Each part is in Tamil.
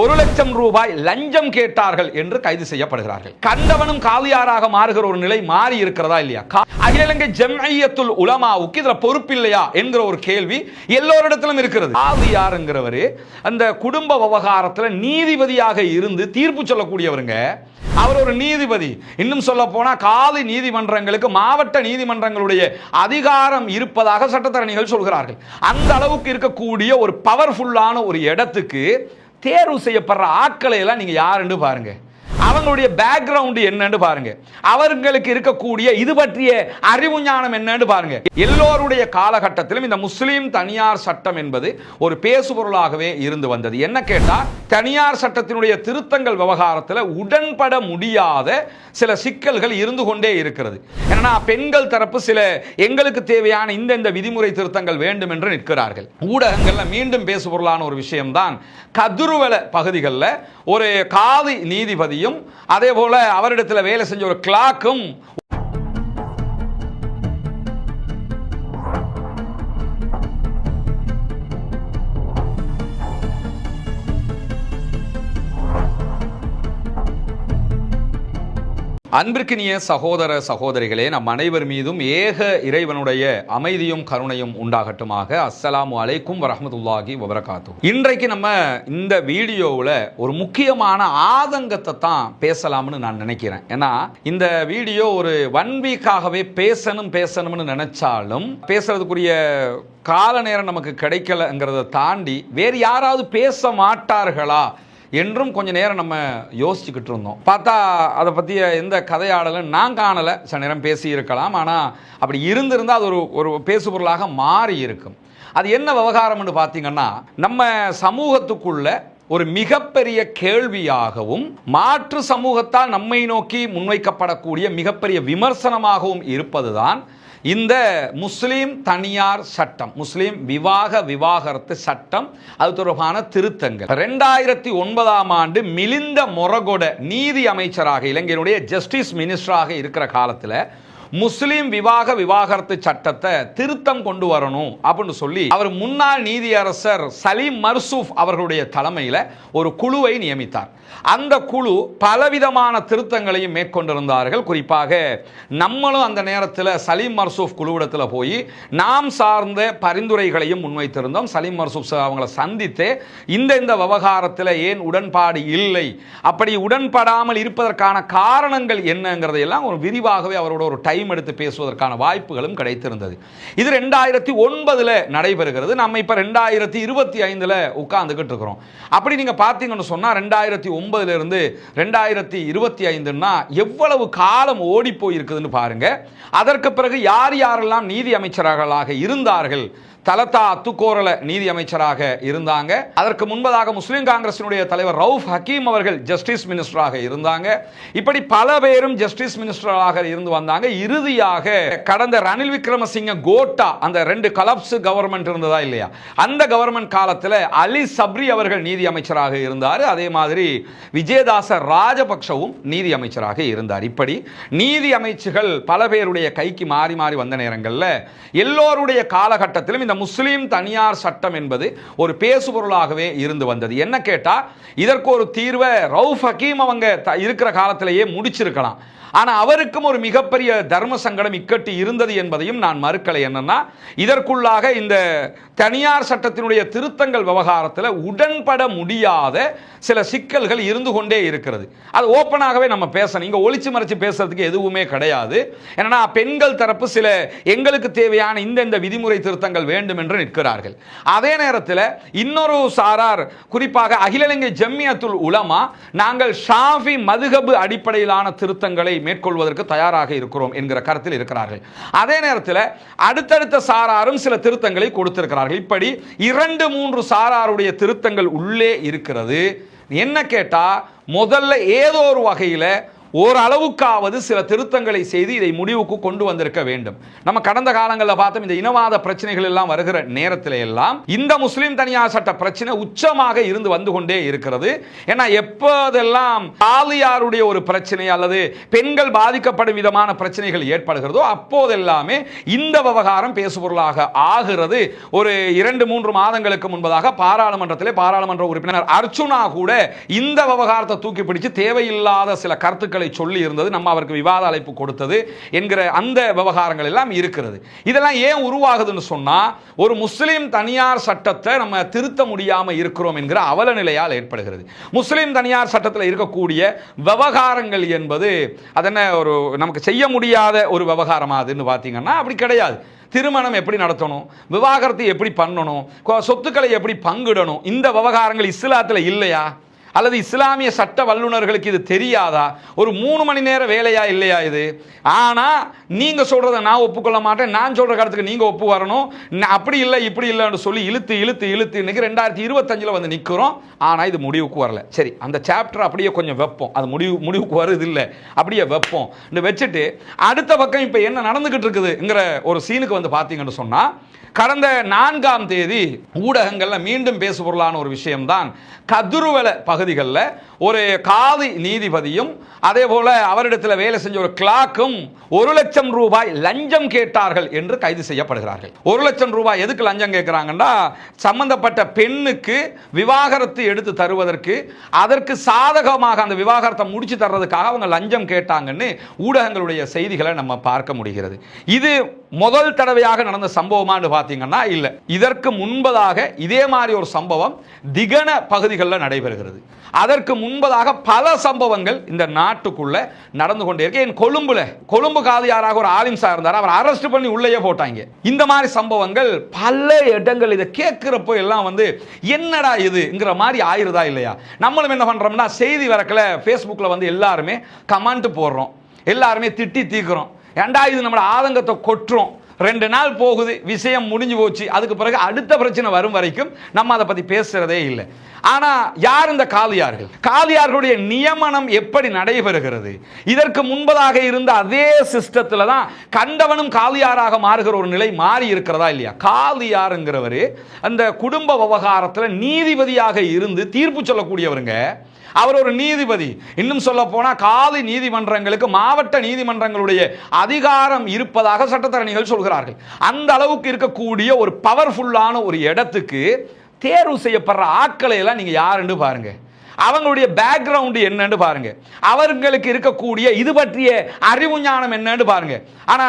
ஒரு லட்சம் ரூபாய் லஞ்சம் கேட்டார்கள் என்று கைது செய்யப்படுகிறார்கள். கண்டவனும் காலியாராக மாறுகிற ஒரு நிலை மாறி இருக்கிறதா இல்லையா? அகில இலங்கை ஜம்ஐயத்துல் உலமாவுக்கு இதுல பொறுப்பில்லையா என்கிற ஒரு கேள்வி எல்லோரிடத்திலும் இருக்கிறது. காலியாருங்கிறவரு அந்த குடும்ப விவகாரத்துல நீதிபதியாக இருந்து தீர்ப்பு சொல்லக்கூடியவருங்க. அவர் ஒரு நீதிபதி. இன்னும் சொல்ல போனா காலி நீதிமன்றங்களுக்கு மாவட்ட நீதிமன்றங்களுடைய அதிகாரம் இருப்பதாக சட்டத்தரணிகள் சொல்கிறார்கள். அந்த அளவுக்கு இருக்கக்கூடிய ஒரு பவர்ஃபுல்லான ஒரு இடத்துக்கு தேர்வு செய்யப்படுற ஆட்களை எல்லாம் நீங்கள் யாருன்னு பாருங்கள் அவங்களுடைய பேக்ரவுண்ட் என்னன்னு பாருங்க. அவர்களுக்கு இருக்கக்கூடிய இது பற்றிய அறிவு ஞானம் என்னன்னு பாருங்க. எல்லோருடைய காலகட்டத்திலும் இந்த முஸ்லீம் தனியார் சட்டம் என்பது ஒரு பேசுபொருளாகவே இருந்து வந்தது. என்ன கேட்டா தனியார் சட்டத்தினுடைய திருத்தங்கள் விவகாரத்தில் உடன்பட முடியாத சில சிக்கல்கள் இருந்து கொண்டே இருக்கிறது. ஏன்னா பெண்கள் தரப்பு சில எங்களுக்கு தேவையான இந்த இந்த விதிமுறை திருத்தங்கள் வேண்டும் என்று நிற்கிறார்கள். ஊடகங்கள்ல மீண்டும் பேசுபொருளான ஒரு விஷயம்தான் கதிர்வல பகுதிகளில் ஒரு காதி நீதிபதியும் அதே போல் அவரிடத்தில் வேலை செஞ்ச ஒரு கிளாக்கும் அன்பிற்கினிய சகோதர சகோதரிகளே நம் அனைவர் மீதும் ஏக இறைவனுடைய அமைதியும் கருணையும் உண்டாகட்டுமாக. அஸ்ஸலாமு அலைக்கும் வரஹ்மத்துல்லாஹி வபரகாத்து. இன்றைக்கு நம்ம இந்த வீடியோவில் ஒரு முக்கியமான ஆதங்கத்தை தான் பேசலாம்னு நான் நினைக்கிறேன். ஏன்னா இந்த வீடியோ ஒரு ஒன் வீக்காகவே பேசணும் பேசணும்னு நினைச்சாலும் பேசுறதுக்குரிய கால நேரம் நமக்கு கிடைக்கலங்கிறத தாண்டி வேறு யாராவது பேச மாட்டார்களா? என்றும் கொஞ்ச நேரம் நம்ம யோசிச்சுக்கிட்டு இருந்தோம். பார்த்தா அதை பற்றிய எந்த கதையாடலும் நான் காணலை. சில நேரம் பேசி இருக்கலாம். ஆனால் அப்படி இருந்திருந்தால் அது ஒரு ஒரு பேசுபொருளாக மாறி இருக்கும். அது என்ன விவகாரம்னு பார்த்தீங்கன்னா நம்ம சமூகத்துக்குள்ள ஒரு மிகப்பெரிய கேள்வியாகவும் மாற்று சமூகத்தால் நம்மை நோக்கி முன்வைக்கப்படக்கூடிய மிகப்பெரிய விமர்சனமாகவும் இருப்பதுதான் இந்த முஸ்லீம் தனியார் சட்டம் முஸ்லீம் விவாக விவாகரத்து சட்டம் அது தொடர்பான திருத்தங்கள். ரெண்டாயிரத்தி ஒன்பதாம் ஆண்டு மிலிந்த மொரகொட நீதி அமைச்சராக இலங்கையினுடைய ஜஸ்டிஸ் மினிஸ்டராக இருக்கிற காலத்தில் முஸ்லீம் விவாக விவாகரத்து சட்டத்தை திருத்தம் கொண்டு வரணும் அப்படின்னு சொல்லி அவர் முன்னாள் நீதியரசர் சலீம் மர்சூப் அவர்களுடைய தலைமையில் ஒரு குழுவை நியமித்தார். அந்த குழு பலவிதமான திருத்தங்களையும் மேற்கொண்டிருந்தார்கள். குறிப்பாக நம்மளும் அந்த நேரத்தில் சலீம் மர்சூப் குழுவிடத்தில் போய் நாம் சார்ந்த பரிந்துரைகளையும் முன்வைத்திருந்தோம். சலீம் மர்சூப் சார் சந்தித்து இந்த இந்த விவகாரத்தில் ஏன் உடன்பாடு இல்லை? அப்படி உடன்படாமல் இருப்பதற்கான காரணங்கள் என்னங்கிறதையெல்லாம் ஒரு விரிவாகவே அவரோட ஒரு டைம் எடுத்து பேசுவதற்கான வாய்ப்புகளும் கிடைத்திருந்தது. இது ரெண்டாயிரத்தி ஒன்பதுல நடைபெறுகிறது. நம்ம இப்போ ரெண்டாயிரத்தி இருபத்தி ஐந்தில் உட்காந்துக்கிட்டு இருக்கிறோம். அப்படி நீங்கள் பார்த்தீங்கன்னு சொன்னால் ரெண்டாயிரத்தி ஒன்பதுலேருந்து ரெண்டாயிரத்தி இருபத்தி ஐந்துன்னா எவ்வளவு காலம் ஓடி போயிருக்குதுன்னு பாருங்க. அதற்கு பிறகு யார் யாரெல்லாம் நீதி அமைச்சர்களாக இருந்தார்கள் தலதா அத்துக்கோரல நீதி அமைச்சராக இருந்தாங்க. அதற்கு முன்பதாக முஸ்லீம் காங்கிரசினுடைய தலைவர் ரவுஃப் ஹக்கீம் அவர்கள் ஜஸ்டிஸ் மினிஸ்டராக இருந்தாங்க. இப்படி பல பேரும் ஜஸ்டிஸ் மினிஸ்டராக இருந்து வந்தாங்க. இறுதியாக கடந்த ரணில் விக்ரமசிங்க கோட்டா அந்த ரெண்டு கலப்ஸ் கவர்மெண்ட் இருந்ததா இல்லையா? அந்த கவர்மெண்ட் காலத்தில் அலி சப்ரி அவர்கள் நீதி அமைச்சராக இருந்தார். அதே மாதிரி விஜயதாச ராஜபக்ஷவும் நீதி அமைச்சராக இருந்தார். இப்படி நீதி அமைச்சுகள் பல பேருடைய கைக்கு மாறி மாறி வந்த நேரங்களில் எல்லோருடைய காலகட்டத்திலும் இந்த முஸ்லீம் தனியார் சட்டம் என்பது ஒரு பேசுபொருளாகவே இருந்து வந்தது. என்ன கேட்டால் இதற்கு ஒரு தீர்வை ரவுஃப் ஹக்கீம் அவங்க இருக்கிற காலத்திலேயே முடிச்சிருக்கலாம். ஆனால் அவருக்கும் ஒரு மிகப்பெரிய தர்ம சங்கடம் இக்கட்டு இருந்தது என்பதையும் நான் மறுக்கலை என்னன்னா இதற்குள்ளாக இந்த தனியார் சட்டத்தினுடைய திருத்தங்கள் விவகாரத்தில் உடன்பட முடியாத சில சிக்கல்கள் இருந்து கொண்டே இருக்கிறது. அது ஓப்பனாகவே நம்ம பேசணும். இங்கே ஒளிச்சு மறைச்சு பேசுறதுக்கு எதுவுமே கிடையாது. ஏன்னா பெண்கள் தரப்பு சில எங்களுக்கு தேவையான இந்த இந்த விதிமுறை திருத்தங்கள் வேண்டும் என்று நிற்கிறார்கள். அதே நேரத்தில் இன்னொரு சாரார் குறிப்பாக அகில இலங்கை ஜம்மியத்துல் உலமா நாங்கள் ஷாஃபி மதுகபு அடிப்படையிலான திருத்தங்களை மேற்கொள்வதற்கு தயாராக இருக்கிறோம் என்கிற கருத்தில் இருக்கிறார்கள். அதே நேரத்தில் அடுத்தடுத்த சாராரும் சில திருத்தங்களை கொடுத்திருக்கிறார்கள். இப்படி இரண்டு மூன்று சாராருடைய திருத்தங்கள் உள்ளே இருக்கிறது. என்ன கேட்டால் முதல்ல ஏதோ ஒரு வகையில் ஓரளவுக்காவது சில திருத்தங்களை செய்து இதை முடிவுக்கு கொண்டு வந்திருக்க வேண்டும். நம்ம கடந்த காலங்களில் பார்த்தோம் இந்த இனவாத பிரச்சனைகள் எல்லாம் வருகிற நேரத்தில் எல்லாம் இந்த முஸ்லீம் தனியார் சட்ட பிரச்சனை உச்சமாக இருந்து வந்து கொண்டே இருக்கிறது. ஏன்னா எப்போதெல்லாம் ஆலியாருடைய ஒரு பிரச்சனை அல்லது பெண்கள் பாதிக்கப்படும் விதமான பிரச்சனைகள் ஏற்படுகிறதோ அப்போதெல்லாமே இந்த விவகாரம் பேசுபொருளாக ஆகிறது. ஒரு இரண்டு மூன்று மாதங்களுக்கு முன்பதாக பாராளுமன்றத்தில் பாராளுமன்ற உறுப்பினர் அர்ச்சுனா கூட இந்த விவகாரத்தை தூக்கி பிடிச்சு தேவையில்லாத சில கருத்துக்களை சொல்லி இருந்தது நம்ம அவருக்கு விவாத அழைப்பு கொடுத்தது என்கிற அந்த விவகாரங்கள் எல்லாம் இருக்கிறது. இதெல்லாம் ஏன் உருவாகுதுன்னு சொன்னால் ஒரு முஸ்லீம் தனியார் சட்டத்தை நம்ம திருத்த முடியாமல் இருக்கிறோம் என்கிற அவல நிலையால் ஏற்படுகிறது. முஸ்லீம் தனியார் சட்டத்தில் இருக்கக்கூடிய விவகாரங்கள் என்பது அதென்ன ஒரு நமக்கு செய்ய முடியாத ஒரு விவகாரமா அதுன்னு பார்த்தீங்கன்னா அப்படி கிடையாது. திருமணம் எப்படி நடத்தணும் விவாகரத்து எப்படி பண்ணணும் சொத்துக்களை எப்படி பங்கிடணும் இந்த விவகாரங்கள் இஸ்லாத்தில் இல்லையா? அல்லது இஸ்லாமிய சட்ட வல்லுநர்களுக்கு இது தெரியாதா? ஒரு மூணு மணி நேர வேலையா இல்லையா இது? ஆனா நீங்க சொல்றதை நான் ஒப்புக்கொள்ள மாட்டேன். நான் சொல்ற கருத்துக்கு நீங்க ஒப்பு வரணும். அப்படி இல்லை இப்படி இல்லைன்னு சொல்லி இழுத்து இழுத்து இழுத்து இன்னைக்கு ரெண்டாயிரத்தி இருபத்தஞ்சில் வந்து நிற்கிறோம் ஆனா இது முடிவுக்கு வரல. சரி அந்த சாப்டர் அப்படியே கொஞ்சம் வைப்போம். அது முடிவு முடிவுக்கு வருது இல்லை. அப்படியே வைப்போம். இந்த வச்சுட்டு அடுத்த பக்கம் இப்போ என்ன நடந்துகிட்டு இருக்குதுங்கிற ஒரு சீனுக்கு வந்து பார்த்தீங்கன்னு சொன்னா கடந்த நான்காம் தேதி ஊடகங்களில் மீண்டும் பேசுபொருளான ஒரு விஷயம்தான் கதிர்வல பகுதிகளில் ஒரு காதி நீதிபதியும் அதே போல அவரிடத்தில் வேலை செஞ்ச ஒரு கிளாக்கும் ஒரு லட்சம் ரூபாய் லஞ்சம் கேட்டார்கள் என்று கைது செய்யப்படுகிறார்கள். ஒரு லட்சம் ரூபாய் எதுக்கு லஞ்சம் கேட்குறாங்கன்னா சம்பந்தப்பட்ட பெண்ணுக்கு விவாகரத்து எடுத்து தருவதற்கு அதற்கு சாதகமாக அந்த விவாகரத்தை முடிச்சு தர்றதுக்காக அவங்க லஞ்சம் கேட்டாங்கன்னு ஊடகங்களுடைய செய்திகளை நம்ம பார்க்க முடிகிறது. இது முதல் தடவையாக நடந்த சம்பவமான்னு பார்த்தீங்கன்னா இல்லை. இதற்கு முன்பதாக இதே மாதிரி ஒரு சம்பவம் திகன பகுதிகளில் நடைபெறுகிறது. அதற்கு முன்பதாக பல சம்பவங்கள் இந்த நாட்டுக்குள்ள நடந்து கொண்டே இருக்கு. என் கொழும்புல கொழும்பு காதியாராக ஒரு ஆலிம்சா இருந்தார். அவர் அரெஸ்ட் பண்ணி உள்ளேயே போட்டாங்க. இந்த மாதிரி சம்பவங்கள் பல இடங்கள் இதை கேட்கிறப்போ எல்லாம் வந்து என்னடா இதுங்கிற மாதிரி ஆயிருதா இல்லையா? நம்மளும் என்ன பண்ணுறோம்னா செய்தி வரக்கில் ஃபேஸ்புக்கில் வந்து எல்லாருமே கமெண்ட் போடுறோம். எல்லாருமே திட்டி தீக்குறோம். ஏண்டா இது நம்மளோட ஆதங்கத்தை கொட்டுறோம். ரெண்டு நாள் போகுது விஷயம் முடிஞ்சு போச்சு. அதுக்கு பிறகு அடுத்த பிரச்சனை வரும் வரைக்கும் நம்ம அதை பற்றி பேசுகிறதே இல்லை. ஆனால் யார் இந்த காலியார்கள்? காலியார்களுடைய நியமனம் எப்படி நடைபெறுகிறது? இதற்கு முன்பதாக இருந்த அதே சிஸ்டத்தில் தான் கண்டவனும் காலியாராக மாறுகிற ஒரு நிலை மாறி இருக்கிறதா இல்லையா? காலியாருங்கிறவர் அந்த குடும்ப விவகாரத்தில் நீதிபதியாக இருந்து தீர்ப்பு சொல்லக்கூடியவருங்க. அவர் ஒரு நீதிபதி. இன்னும் சொல்ல போனால் காலி நீதிமன்றங்களுக்கு மாவட்ட நீதிமன்றங்களுடைய அதிகாரம் இருப்பதாக சட்டத்தரணிகள் சொல்கிறார்கள். அந்த அளவுக்கு இருக்கக்கூடிய ஒரு பவர்ஃபுல்லான ஒரு இடத்துக்கு தேர்வு செய்யப்படுற ஆட்களை எல்லாம் நீங்கள் யாருன்னு பாருங்கள் அவங்களுடைய பேக்ரவுண்டு என்னன்னு பாருங்க. அவர்களுக்கு இருக்கக்கூடிய இது பற்றிய அறிவு ஞானம் என்னன்னு பாருங்க. ஆனா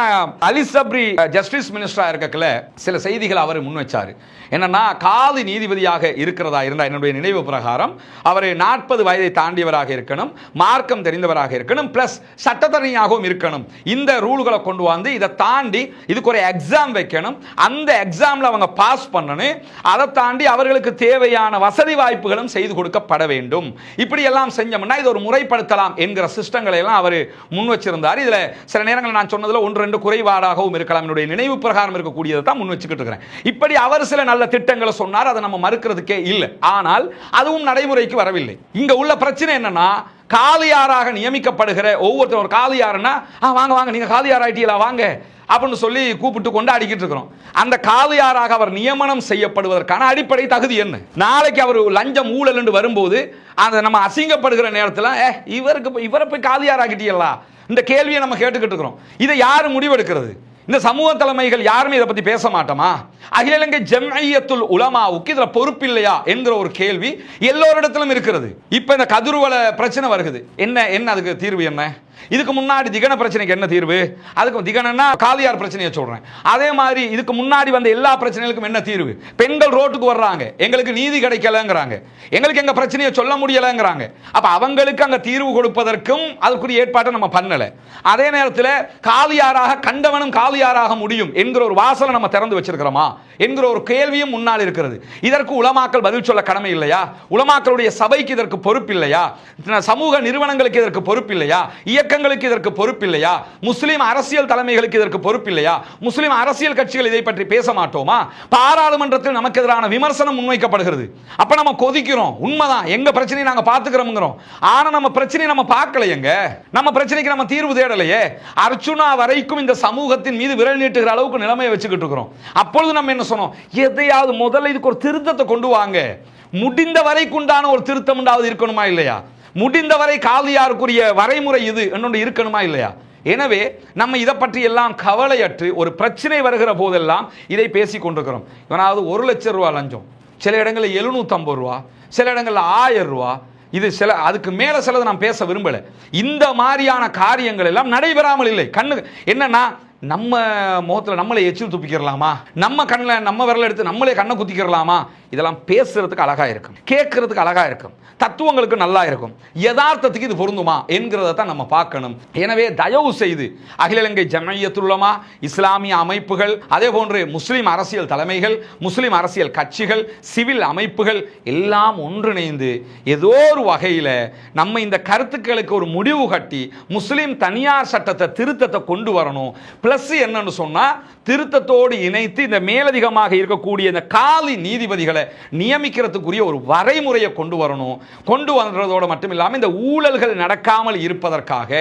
அலி சப்ரி ஜஸ்டிஸ் மினிஸ்டரா இருக்கக்குள்ள சில செய்திகள் அவர் முன் வச்சாரு. என்னன்னா காது நீதிபதியாக இருக்கிறதா இருந்தா என்னுடைய நினைவு பிரகாரம் அவர் நாற்பது வயதை தாண்டியவராக இருக்கணும் மார்க்கம் தெரிந்தவராக இருக்கணும் பிளஸ் சட்டத்தரணியாகவும் இருக்கணும். இந்த ரூல்களை கொண்டு வந்து இதை தாண்டி இதுக்கு ஒரு எக்ஸாம் வைக்கணும். அந்த எக்ஸாம்ல அவங்க பாஸ் பண்ணணும். அதை தாண்டி அவர்களுக்கு தேவையான வசதி வாய்ப்புகளும் செய்து கொடுக்கப்பட வேண்டும். இப்படி எல்லாம் செஞ்சோம்னா இது ஒரு முறைப்படுத்தலாம் என்கிற சிஸ்டங்களை எல்லாம் அவர் முன் வச்சிருந்தார். இதில் சில நேரங்கள் நான் சொன்னதில் ஒன்று ரெண்டு குறைபாடாகவும் இருக்கலாம். என்னுடைய நினைவு பிரகாரம் இருக்கக்கூடியதை தான் முன் வச்சுக்கிட்டு இருக்கிறேன். இப்படி அவர் சில நல்ல திட்டங்களை சொன்னார் அதை நம்ம மறுக்கிறதுக்கே இல்லை. ஆனால் அதுவும் நடைமுறைக்கு வரவில்லை. இங்கே உள்ள பிரச்சனை என்னன்னா காலியாராக நியமிக்கப்படுகிற ஒவ்வொருத்தரும் ஒரு காலியாருன்னா ஆ வாங்க வாங்க நீங்கள் காலியார் ஆயிட்டீங்களா வாங்க. அப்படின்னு சொல்லி கூப்பிட்டு கொண்டு அடிக்கிட்டு இருக்கிறோம். அந்த காலியாராக அவர் நியமனம் செய்யப்படுவதற்கான அடிப்படை தகுதி என்ன? நாளைக்கு அவர் லஞ்சம் ஊழல் என்று வரும்போது அந்த நம்ம அசிங்கப்படுகிற நேரத்தில் ஏ இவருக்கு இவரை போய் காது ஆக்கிட்டீங்களா இந்த கேள்வியை நம்ம கேட்டுக்கிட்டு இருக்கிறோம். இதை யார் முடிவெடுக்கிறது? இந்த சமூக தலைமைகள் யாருமே இதை பத்தி பேச மாட்டோமா? அகில இலங்கை ஜம்ஐயத்துல் உலமாவுக்கு இதுல பொறுப்பில்லையா என்கிற ஒரு கேள்வி எல்லோரிடத்திலும் இருக்கிறது. இப்ப இந்த கதிர்வல பிரச்சனை வருகுது. என்ன என்ன அதுக்கு தீர்வு என்ன? இதுக்கு முன்னாடி திகன பிரச்சனைக்கு என்ன தீர்வு? அதுக்கு திகனா காலியார் பிரச்சனையை சொல்றேன். அதே மாதிரி இதுக்கு முன்னாடி வந்த எல்லா பிரச்சனைகளுக்கும் என்ன தீர்வு? பெண்கள் ரோட்டுக்கு வர்றாங்க. எங்களுக்கு நீதி கிடைக்கலங்கிறாங்க. எங்களுக்கு எங்க பிரச்சனையை சொல்ல முடியலங்கிறாங்க. அப்ப அவங்களுக்கு அங்க தீர்வு கொடுப்பதற்கும் அதுக்குரிய ஏற்பாட்டை நம்ம பண்ணல. அதே நேரத்தில் காலியாராக கண்டவனும் காலியாராக முடியும் என்கிற ஒரு வாசலை நம்ம திறந்து வச்சிருக்கிறோமா? என்கிற ஒரு கேள்வியும் முன்னால் இருக்கிறது. இதற்கு உலமாக்கல் பதில் சொல்ல கடமை இல்லையா? உலமாக்களுடைய சபைக்கு இதற்கு பொறுப்பு இல்லையா? சமூக நிறுவனங்களுக்கு இதற்கு பொறுப்பு இல்லையா? இயக்க இயக்கங்களுக்கு இதற்கு பொறுப்பில்லையா? முஸ்லீம் அரசியல் தலைமைகளுக்கு இதற்கு பொறுப்பில்லையா? முஸ்லீம் அரசியல் கட்சிகள் இதை பற்றி பேச மாட்டோமா? பாராளுமன்றத்தில் நமக்கு எதிரான விமர்சனம் முன்வைக்கப்படுகிறது. அப்ப நம்ம கொதிக்கிறோம். உண்மைதான். எங்க பிரச்சனையை நாங்க பாத்துக்கிறோம்ங்கிறோம் ஆனா நம்ம பிரச்சனையை நம்ம பார்க்கலையேங்க நம்ம பிரச்சனைக்கு நம்ம தீர்வு தேடலையே. அர்ச்சுனா வரைக்கும் இந்த சமூகத்தின் மீது விரல் நீட்டுகிற அளவுக்கு நிலைமையை வச்சுக்கிட்டு இருக்கிறோம். அப்பொழுது நம்ம என்ன சொன்னோம்? எதையாவது முதல்ல இதுக்கு ஒரு திருத்தத்தை கொண்டு வாங்க. முடிந்த வரைக்குண்டான ஒரு திருத்தம் இருக்கணுமா இல்லையா? முடிந்தவரை காலியாருக்குரிய வரைமுறை இது என்னொன்று இருக்கணுமா இல்லையா? எனவே நம்ம இதை பற்றி எல்லாம் கவலையற்று ஒரு பிரச்சனை வருகிற போதெல்லாம் இதை பேசி கொண்டிருக்கிறோம். இவனாவது ஒரு லட்சம் ரூபா லஞ்சம். சில இடங்களில் எழுநூற்றம்பது ரூபா சில இடங்களில் ஆயிரம் ரூபா. இது சில அதுக்கு மேலே சிலது நான் பேச விரும்பலை. இந்த மாதிரியான காரியங்கள் எல்லாம் நடைபெறாமல் இல்லை. கண்ணு என்னன்னா நம்ம முகத்தில் நம்மளை எச்சில் துப்பிக்கிறலாமா? நம்ம கண்ணில் நம்ம விரல எடுத்து நம்மளே கண்ணை குத்திக்கிறலாமா? இதெல்லாம் பேசுறதுக்கு அழகா இருக்கும். கேட்கறதுக்கு அழகா இருக்கும். தத்துவங்களுக்கு நல்லா இருக்கும். யதார்த்தத்துக்கு இது பொருந்துமா என்கிறத தான் நம்ம பார்க்கணும். எனவே தயவு செய்து அகில இலங்கை ஜமையத்துள்ளமா இஸ்லாமிய அமைப்புகள் அதே போன்று முஸ்லீம் அரசியல் தலைமைகள் முஸ்லீம் அரசியல் கட்சிகள் சிவில் அமைப்புகள் எல்லாம் ஒன்றிணைந்து ஏதோ ஒரு வகையில் நம்ம இந்த கருத்துக்களுக்கு ஒரு முடிவு கட்டி முஸ்லீம் தனியார் சட்டத்தை திருத்தத்தை கொண்டு வரணும். பிளஸ் என்னன்னு சொன்னால் திருத்தத்தோடு இணைத்து இந்த மேலதிகமாக இருக்கக்கூடிய இந்த காலி நீதிபதிகளை நியமிக்கிறதுக்குரிய ஒரு வரைமுறையை கொண்டு வரணும். கொண்டு வந்ததோடு மட்டும் இல்லாமல் இந்த ஊழல்கள் நடக்காமல் இருப்பதற்காக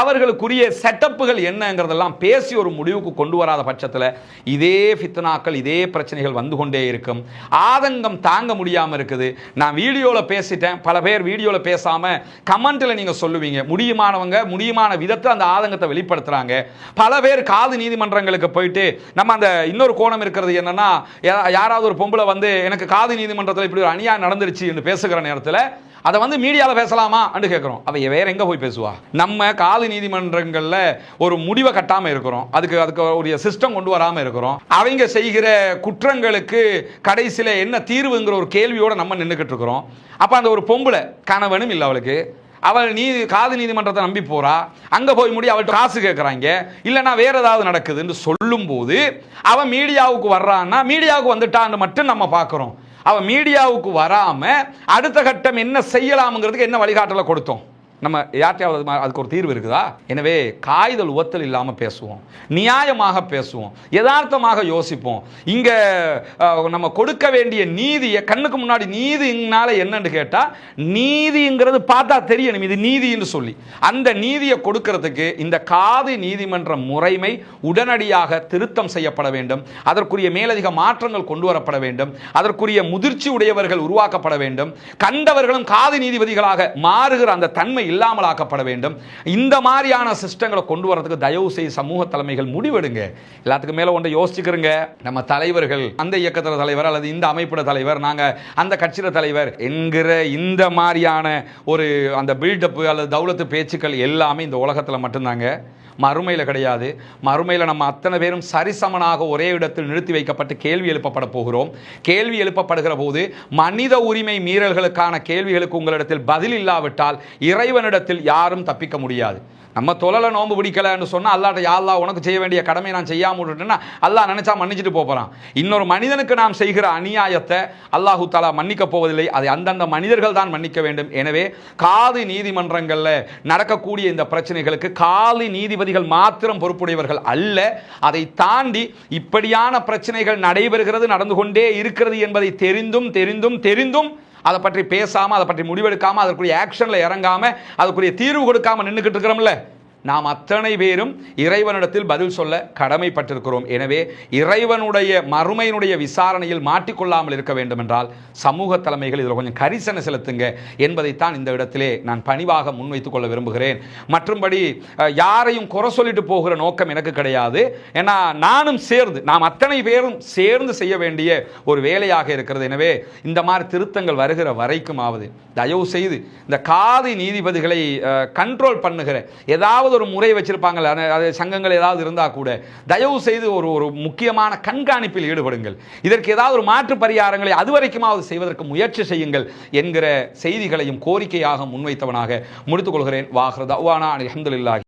அவர்களுக்குரிய செட்டப்புகள் என்னங்கிறதெல்லாம் பேசி ஒரு முடிவுக்கு கொண்டு வராத பட்சத்தில் இதே ஃபித்னாக்கள் இதே பிரச்சனைகள் வந்து கொண்டே இருக்கும். ஆதங்கம் தாங்க முடியாமல் இருக்குது. நான் வீடியோவில் பேசிட்டேன். பல பேர் வீடியோவில் பேசாமல் கமெண்ட்டில் நீங்கள் சொல்லுவீங்க. முடியுமானவங்க முடியுமான விதத்தை அந்த ஆதங்கத்தை வெளிப்படுத்துகிறாங்க பல பேர் காது நீதிமன்றங்களுக்கு போயிட்டு நம்ம அந்த இன்னொரு கோணம் இருக்கிறது என்னன்னா யாராவது ஒரு பொம்பளை வந்து எனக்கு காது நீதிமன்றத்தில் இப்படி ஒரு அநியாயம் நடந்துருச்சு என்று பேசுகிற நேரத்தில் அதை வந்து மீடியாவில் பேசலாமா? அண்டு கேட்குறோம். அவ வேற எங்கே போய் பேசுவா? நம்ம காது நீதிமன்றங்களில் ஒரு முடிவை கட்டாமல் இருக்கிறோம். அதுக்கு அதுக்கு ஒரு சிஸ்டம் கொண்டு வராமல் இருக்கிறோம். அவங்க செய்கிற குற்றங்களுக்கு கடைசியில் என்ன தீர்வுங்கிற ஒரு கேள்வியோடு நம்ம நின்றுக்கிட்டு இருக்கிறோம். அப்போ அந்த ஒரு பொம்பளை கணவனும் இல்லை அவளுக்கு. அவள் நீதி காது நீதிமன்றத்தை நம்பி போறா. அங்க போய் முடி அவள்கிட்ட காசு கேட்குறாங்க இல்லைன்னா வேற ஏதாவது நடக்குதுன்னு சொல்லும்போது அவன் மீடியாவுக்கு வர்றான்னா மீடியாவுக்கு வந்துட்டான்னு மட்டும் நம்ம பார்க்குறோம் அவன் மீடியாவுக்கு வராம அடுத்த கட்டம் என்ன செய்யலாம்ங்கிறதுக்கு என்ன வழிகாட்டலை கொடுத்தோம்? நம்ம யார்ட்டையாவது அதுக்கு ஒரு தீர்வு இருக்குதா? எனவே காய்தல் உவத்தல் இல்லாமல் பேசுவோம். நியாயமாக பேசுவோம். யதார்த்தமாக யோசிப்போம். இங்கே நம்ம கொடுக்க வேண்டிய நீதியை கண்ணுக்கு முன்னாடி நீதினால என்னன்னு கேட்டால் நீதிங்கிறது பார்த்தா தெரியணும். இது நீதின்னு சொல்லி. அந்த நீதியை கொடுக்கறதுக்கு இந்த காது நீதிமன்ற முறைமை உடனடியாக திருத்தம் செய்யப்பட வேண்டும். அதற்குரிய மேலதிக மாற்றங்கள் கொண்டு வரப்பட வேண்டும். அதற்குரிய முதிர்ச்சி உடையவர்கள் உருவாக்கப்பட வேண்டும். கண்டவர்களும் காது நீதிபதிகளாக மாறுகிற அந்த இல்லாமல் இல்லாமலாக்கப்பட வேண்டும். இந்த மாதிரியான சிஸ்டங்களை கொண்டு வரதுக்கு தயவு செய்து சமூக தலைமைகள் முடிவெடுங்க. எல்லாத்துக்கும் மேல ஒன்றை யோசிச்சுக்கிறங்க நம்ம தலைவர்கள் அந்த இயக்கத்தில் தலைவர் அல்லது இந்த அமைப்பிட தலைவர் நாங்க அந்த கட்சியில தலைவர் என்கிற இந்த மாதிரியான ஒரு அந்த பில்டப் அல்லது தௌலத்து பேச்சுக்கள் எல்லாமே இந்த உலகத்தில் மட்டும்தாங்க. மறுமையில் கிடையாது. மறுமையில் நம்ம அத்தனை பேரும் சரிசமனாக ஒரே இடத்தில் நிறுத்தி வைக்கப்பட்டு கேள்வி எழுப்பப்பட போகிறோம். கேள்வி எழுப்பப்படுகிற போது மனித உரிமை மீறல்களுக்கான கேள்விகளுக்கு உங்களிடத்தில் பதில் இல்லாவிட்டால் இறைவன் இறைவனிடத்தில் யாரும் தப்பிக்க முடியாது. நம்ம தொழலை நோன்பு பிடிக்கலைன்னு சொன்னால் அல்லாட்ட யாழ்லா உனக்கு செய்ய வேண்டிய கடமை நான் செய்யாம விட்டுட்டேன்னா அல்லா நினச்சா மன்னிச்சுட்டு போகிறான் இன்னொரு மனிதனுக்கு நாம் செய்கிற அநியாயத்தை அல்லாஹு தாலா மன்னிக்க போவதில்லை. அதை அந்தந்த மனிதர்கள் தான் மன்னிக்க வேண்டும். எனவே காது நீதிமன்றங்களில் நடக்கக்கூடிய இந்த பிரச்சனைகளுக்கு காலி நீதிபதிகள் மாத்திரம் பொறுப்புடையவர்கள் அல்ல. அதை தாண்டி இப்படியான பிரச்சனைகள் நடைபெறுகிறது நடந்து கொண்டே இருக்கிறது என்பதை தெரிந்தும் தெரிந்தும் தெரிந்தும் அதை பற்றி பேசாமல் அதை பற்றி முடிவெடுக்காமல் அதற்குரிய ஆக்ஷனில் இறங்காமல் அதுக்குரிய தீர்வு கொடுக்காமல் நின்றுக்கிட்டு இருக்கிறோம்ல. நாம் அத்தனை பேரும் இறைவனிடத்தில் பதில் சொல்ல கடமைப்பட்டிருக்கிறோம். எனவே இறைவனுடைய மறுமையினுடைய விசாரணையில் மாட்டிக்கொள்ளாமல் இருக்க வேண்டும் என்றால் சமூக தலைமைகள் இதில் கொஞ்சம் கரிசனை செலுத்துங்க என்பதைத்தான் இந்த இடத்திலே நான் பணிவாக முன்வைத்துக் கொள்ள விரும்புகிறேன். மற்றும்படி யாரையும் குறை சொல்லிட்டு போகிற நோக்கம் எனக்கு கிடையாது. ஏன்னா நானும் சேர்ந்து நாம் அத்தனை பேரும் சேர்ந்து செய்ய வேண்டிய ஒரு வேலையாக இருக்கிறது. எனவே இந்த மாதிரி திருத்தங்கள் வருகிற வரைக்கும் ஆவது தயவு செய்து இந்த காதி நீதிபதிகளை கண்ட்ரோல் பண்ணுகிற ஏதாவது ஒரு முறை வச்சிருப்பாங்கல்ல அது- சங்கங்கள் ஏதாவது இருந்தால் கூட தயவு செய்து ஒரு ஒரு முக்கியமான கண்காணிப்பில் ஈடுபடுங்கள். இதற்கு ஏதாவது ஒரு மாற்று பரிகாரங்களை அதுவரைக்குமாவது செய்வதற்கு முயற்சி செய்யுங்கள் என்கிற செய்திகளையும் கோரிக்கையாக முன்வைத்தவனாக முடித்துக் கொள்கிறேன். அலமதுல்லாஹி